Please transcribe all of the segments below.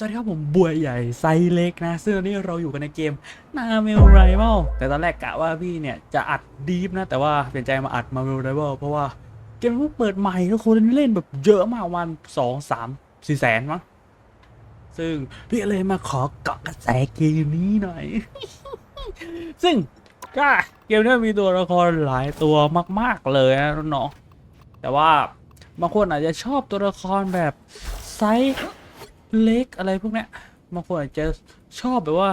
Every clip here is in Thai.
สวัสดีครับผมบัวใหญ่ไซส์เล็กนะ ซึ่งตอนนี้เราอยู่กันในเกมนาเมลไรเวลแต่ตอนแรกกะว่าพี่เนี่ยจะอัดดีฟนะ แต่ว่าเปลี่ยนใจมาอัดมาเมลไรเวลเพราะว่าเกมเพิ่งเปิดใหม่แล้วคนเล่นแบบเยอะมากวันสองสามสี่แสนมั้งซึ่งพี่เลยมาขอเกาะกระแสเกมนี้หน่อย ซึ่งก็เกมนี้มีตัวละครหลายตัวมาก ๆเลยนะน้องแต่ว่าบางคนอาจจะชอบตัวละครแบบไซส์ เล็กอะไรพวกเนี้ยบางคนอาจจะชอบแบบว่า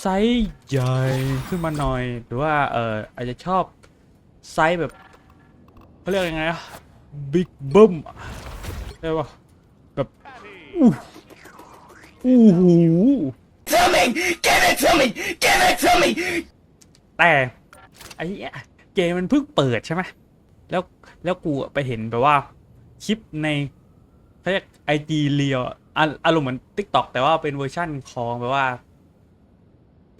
ไซส์ใหญ่ขึ้นมาหน่อย หรือว่าเอออาจจะชอบไซส์แบบเขาเรียกยังไงอะบิ๊กบึ้มใช่ปะแบบอู้อู้หู to me! Give it to me! Give it to me! แต่ไอ้เหี้ยเกมมันเพิ่งเปิดใช่ไหมแล้วแล้วกูอะไปเห็นแบบว่าคลิปในเขาเรียกไอจีเรีย อารมณ์เหมือนทิกตอกแต่ว่าเป็นเวอร์ชั่นของแบบว่า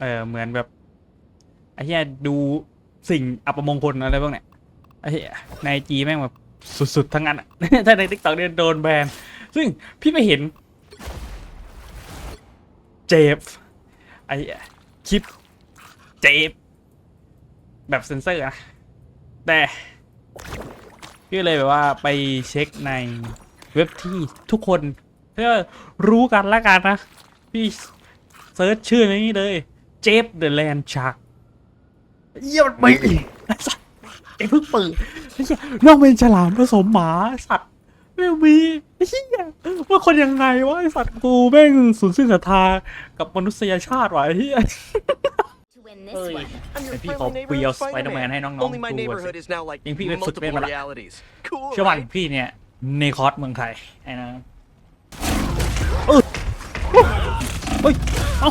เออเหมือนแบบไอ้เหี้ยดูสิ่งอัปมงคลอะไรพวกเนี้ยไอ้เหี้ยในจีแม่งแบบสุดๆทั้งนั้นอะ ถ้าในทิกตอกเนี่ยโดนแบนซึ่งพี่ไปเห็น เจฟไอ้เหี้ยคลิปเจฟแบบเซนเซอร์นะแต่ พี่เลยแบบว่าไปเช็คในเว็บที่ทุกคน เพื่อรู้กันละกันนะ พี่เซิร์ชชื่อในนี้เลย เจฟเดอะแลนด์ชักเยี่ยมไปไอ้สัตว์ไอ้เพิ่งเปิดไอ้เหี้ยน้องเป็นฉลามผสมหมาไอ้สัตว์ไม่มีไอ้เหี้ยว่าคนยังไงวะไอ้สัตว์กูแม่งสูญสิ้นศรัทธากับมนุษยชาติว่ะไอ้เหี้ย to win Ơi. this one. I'm your Maybe friendly I'll neighborhood be a Spider-Man Spider-Man. ให้น้องๆ Only my ดูอะสิ neighborhood is now like ยังพี่ไปฝึกเป็น multiple มาละ realities. Cool, เชื่อวัน right? พี่เนี่ยในคอร์สเมืองไทยไอ้นะเออ เฮ้ย เอ้า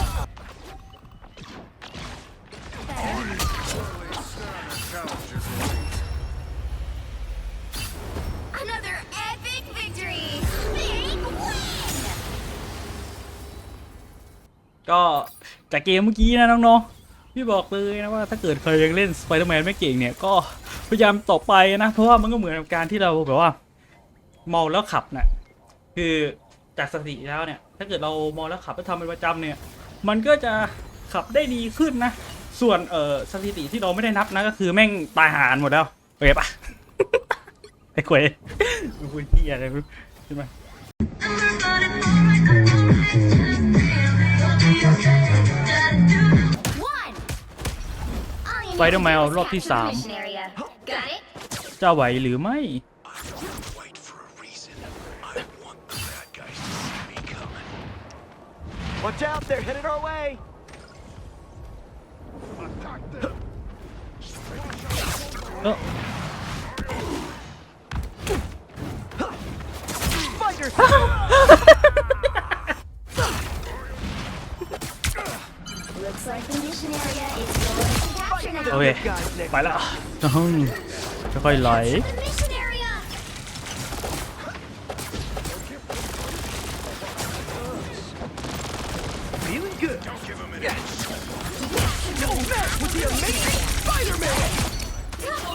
ก็จากเกมเมื่อกี้นะน้องๆ พี่บอกเลยนะว่าถ้าเกิดใครยังเล่นสไปเดอร์แมนไม่เก่งเนี่ยก็พยายามต่อไปนะ เพราะว่ามันก็เหมือนกับการที่เราแบบว่า เมาแล้วขับน่ะคือจากสติแล้วเนี่ย ถ้าเกิดเราเมาแล้วขับแล้วทำเป็นประจำเนี่ย มันก็จะขับได้ดีขึ้นนะ ส่วนเอ่อสถิติที่เราไม่ได้นับนะก็คือแม่งตายหาญหมดแล้วโอเคปะไอ้ควยมึงคุยที่อะไรไม่รู้ใช่ไหม One! I am Spider-Man here to รอบที่ capture the สาม mission area. Got it? จะไหวหรือไม่ Watch out, they're headed our way. เออ Spider! Looks like the mission area is yours to capture now. โอเค guys next ไปละอืมค่อยๆไหล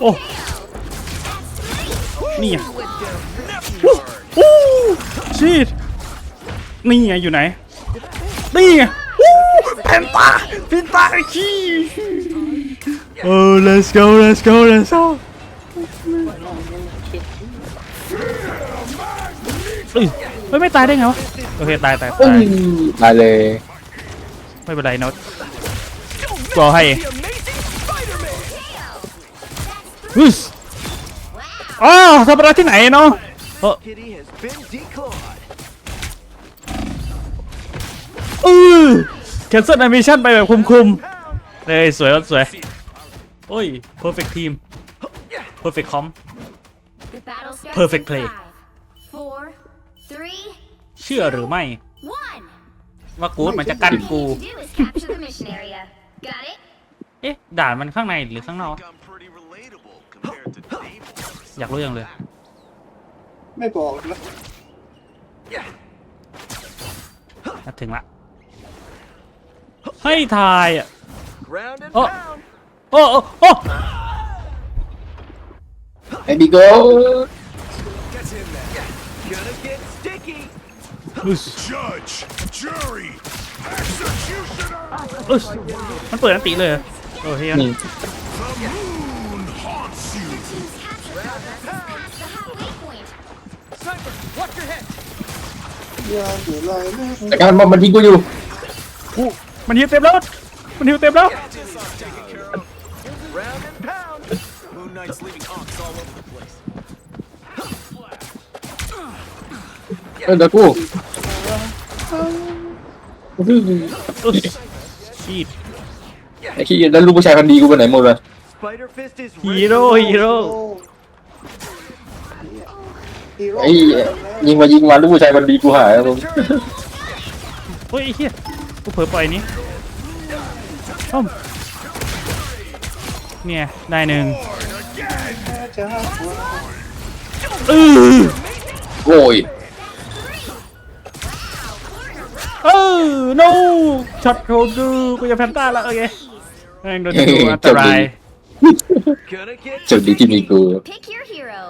โอ้ That's three! นี่ไง Let down your nephew hard. อู้ชีดนี่ไงอยู่ไหน นี่ไงอู้แผ่นตาแผ่นตาขี้โอ้ let's go let's go let's go เอ้ยเฮ้ยไม่ตายได้ไงวะ โอเคตายตายตายมาเลย ไม่เป็นไรโนตรอให้ The amazing Spider-Man. ฮึส Wow! อ้าวทำอะไรที่ไหนเนาะเออ Kitty has been declawed. เออแคนเซิลแอนิเมชั่นไปแบบคุม Pound. ๆเลยสวยสวยโอ้ย perfect team perfect com The battle starts Perfect in play. five, four, three, เชื่อหรือไม่ one. ว่ากูดมันจะกัน All กู you need to do is capture the mission area. Got it? เอ๊ะ ด่านมันข้างในหรือข้างนอก อยากรู้ยังเลย ไม่บอกนะมาถึงละ ให้ทายอะ Ground and Oh. pound. โอ้โอ้โอ้ไอ้ดิโก้ Gonna get sticky. อึส Judge, jury, executioner. อึสมันเปิดอันติเลยเหรอโอ้เฮีย นี่ The moon haunts you. Team's captured past the halfway point. Sniper, watch your head. แต่การมันมันทิ้งกูอยู่อู้มันฮิวเต็มแล้ว มันฮิวเต็มแล้ว Round and pound. Moon Knight's leaving onks all over the place. เออเดี๋ยวกูอึสชีดไอ้ขี้ยแล้วลูกผู้ชายคนดีกูไปไหนหมดเลย Spider Fist is ฮี ready โร่ฮีโร่ ไอ้ยิงมายิงมาลูกผู้ชายคนดีกูหายแล้วมึงเฮ้ยไอ้เฮียกูเผลอปล่อยนี้ต้อมเนี่ยได้หนึ่งเออโอ้ยเออ no ช็อตโฮดูกูจะแพนต้าแล้วโอเคแม่งโดนตัวอันตราย Gonna get จุดดีที่มีกู Pick your hero.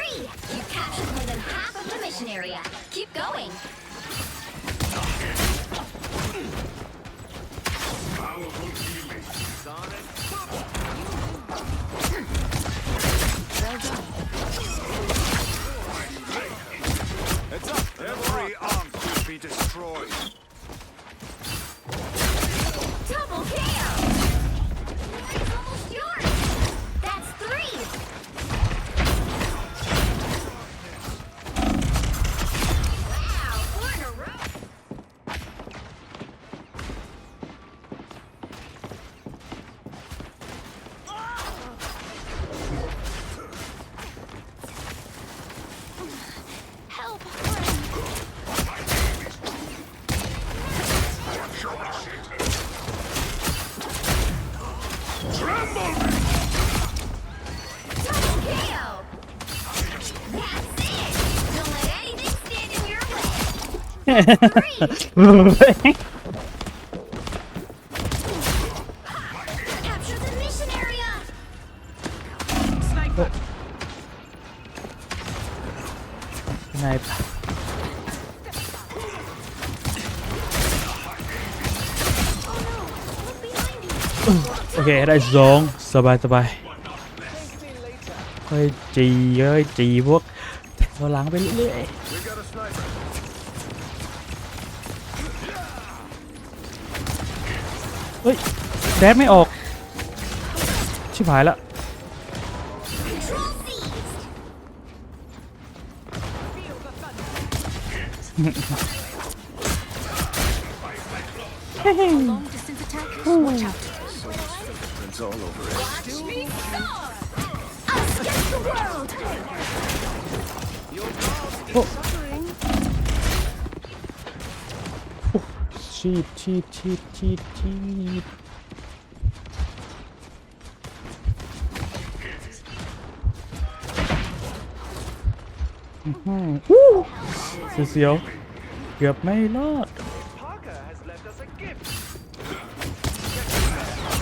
Every arm will be destroyed. Capture the mission area. sniper. นาย Look behind you. โอเคได้สองสบา เรื่อย We got a sniper. ๆเฮ้ย แดดไม่ออก ชิบหายละ Control seized. ดชีดชีดอื้อหือฮู้เสียวๆเกือบไม่รอด Parker has left us a gift.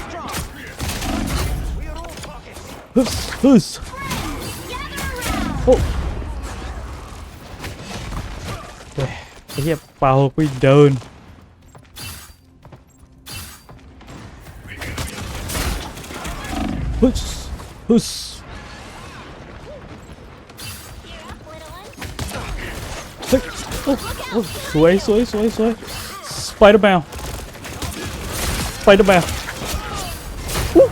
Strong. We are all pockets. ฮึสฮึส Gather around. โอ้เฮ้ยไอ้เหี้ยเป่าไปเดิน ฮึสฮึสเฮ้ยสวยสวยสวยสวยสไปเดอร์แมนสไปเดอร์แมนอู้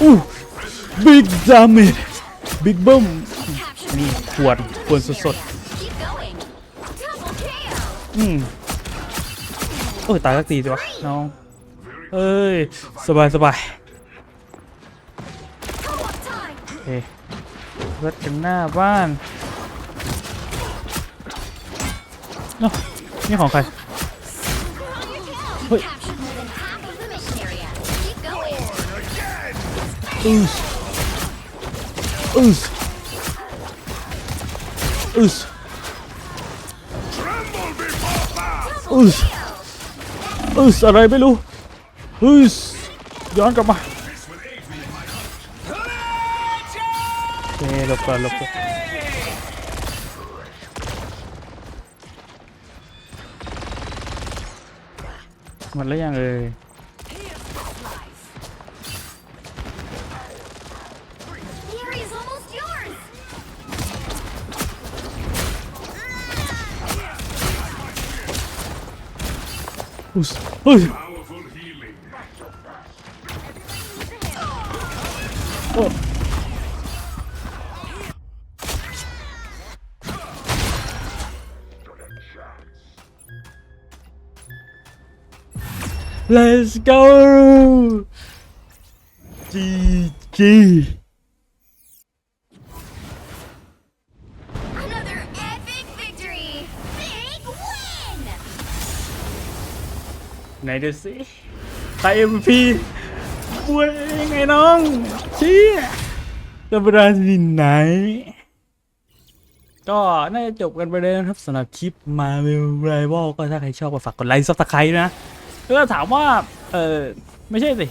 อู้บิ๊กดาเมจบิ๊กบัมนี่ขวดขวดสดๆอืมโอ้ยตายสักทีสิวะน้องเอ้ย สบายสบาย Co-op time. โอเค รถกัหน้าบ้านเนาะนี่ของใครเฮ้ยอึ้งอึ้งอึ้งอึ้งอึ้งอะไรไม่รู้อึ้ยย้อนกลับมา โอเคหลบก่ เลส go GG Another epic victory. Big win. ไหนดูสิใคร MVP บวยไงน้องเชี้จะเป็นราศีไหน ก็น่าจะจบกันไปเลยนะครับสำหรับคลิปมาเวลไรวอลก็ถ้าใครชอบก็ฝากกดไลค์ซับสไครต์นะแล้ว ก็ถามว่า เออไม่ใช่สิ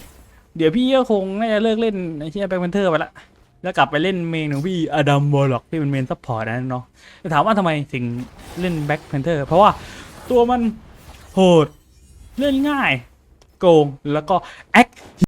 เดี๋ยวพี่ก็คงน่าจะเลิกเล่นไอ้เชี่ยแบ็คแพนเทอร์ไปละแล้วกลับไปเล่นเมนของพี่อดัมบอลล็อกที่เป็นเมนซัพพอร์ตนะเนาะจะถามว่าทำไมถึงเล่นแบ็คแพนเทอร์เพราะว่าตัวมันโหดเล่นง่าย โกง แล้วก็แอค